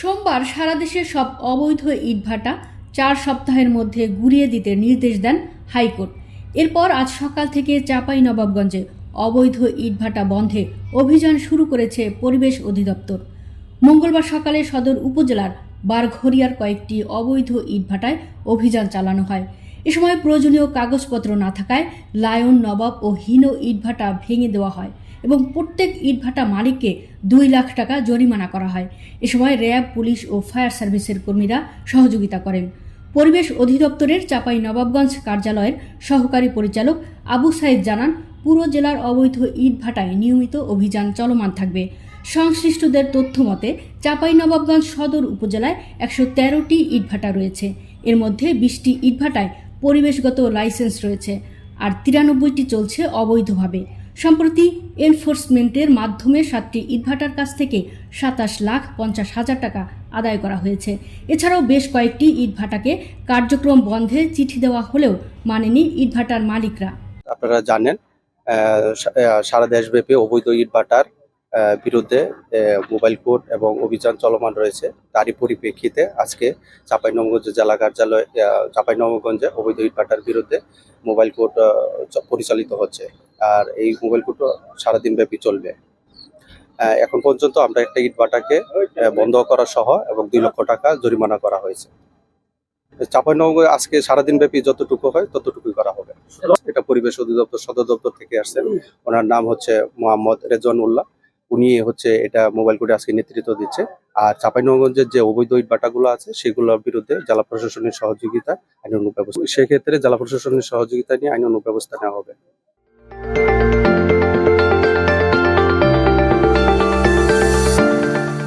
সোমবার সারা দেশে সব অবৈধ ইটভাটা চার সপ্তাহের মধ্যে গুড়িয়ে দিতে নির্দেশ দেন হাইকোর্ট। এরপর আজ সকাল থেকে চাপাই নবাবগঞ্জে অবৈধ ইটভাটা বন্ধে অভিযান শুরু করেছে পরিবেশ অধিদপ্তর। মঙ্গলবার সকালে সদর উপজেলার বারঘরিয়ার কয়েকটি অবৈধ ইটভাটায় অভিযান চালানো হয়। এ সময় প্রয়োজনীয় কাগজপত্র না থাকায় লায়ন নবাব ও হীন ইটভাটা ভেঙে দেওয়া হয়। এবং প্রত্যেক ইটভাটা মালিককে দুই লাখ টাকা জরিমানা করা হয়। এ সময় র্যাব, পুলিশ ও ফায়ার সার্ভিসের কর্মীরা সহযোগিতা করেন। পরিবেশ অধিদপ্তরের চাপাই নবাবগঞ্জ কার্যালয়ের সহকারী পরিচালক আবু সাইদ জানান, পুরো জেলার অবৈধ ইটভাটায় নিয়মিত অভিযান চলমান থাকবে। সংশ্লিষ্টদের তথ্য মতে চাপাই নবাবগঞ্জ সদর উপজেলায় একশো তেরোটি ইটভাটা রয়েছে। এর মধ্যে বিশটি ইটভাটায় পরিবেশগত লাইসেন্স রয়েছে। আর তিরানব্বইটি চলছে অবৈধভাবে। সম্প্রতি এনফোর্সমেন্টের মাধ্যমে সাতটি ইটভাটার কাছ থেকে সাতাশ লাখ পঞ্চাশ হাজার টাকা আদায় করা হয়েছে। এছাড়াও বেশ কয়েকটি ইটভাটাকে কার্যক্রম বন্ধে চিঠি দেওয়া হলেও মানেনি ইটভাটার মালিকরা। আপনারা জানেন সারা দেশব্যাপী অবৈধ ইটভাটার বিরুদ্ধে মোবাইল কোর্ট এবং অভিযান চলমান রয়েছে। তারই পরিপ্রেক্ষিতে আজকে চাঁপাইনবাবগঞ্জ জেলা কার্যালয় আহ, চাঁপাইনবাবগঞ্জে অবৈধ ইটভাটার বিরুদ্ধে মোবাইল কোর্ট পরিচালিত হচ্ছে। আর এই মোবাইল কোর্ট সারাদিন ব্যাপী চলবে। এখন পর্যন্ত আমরা একটা ইটভাটাকে বন্ধ করা সহ এবং দুই লক্ষ টাকা জরিমানা করা হয়েছে। চাঁপাইনবাবগঞ্জ আজকে সারাদিন ব্যাপী যতটুকু হয় ততটুকুই করা হবে। এটা পরিবেশ অধিদপ্তর সদর দপ্তর থেকে আসছেন ওনার নাম হচ্ছে মোহাম্মদ রেজন উল্লাহ উনি হচ্ছে এটা মোবাইল কোর্টে আজকে নেতৃত্ব দিচ্ছে। আর চাঁপাইনবাবগঞ্জের যে অবৈধ ইটভাটাগুলো আছে, সেগুলোর বিরুদ্ধে জেলা প্রশাসনের সহযোগিতা আইন অনুব্যবস্থা সেক্ষেত্রে জেলা প্রশাসনের সহযোগিতা নিয়ে আইন অনুব্যবস্থা নেওয়া হবে।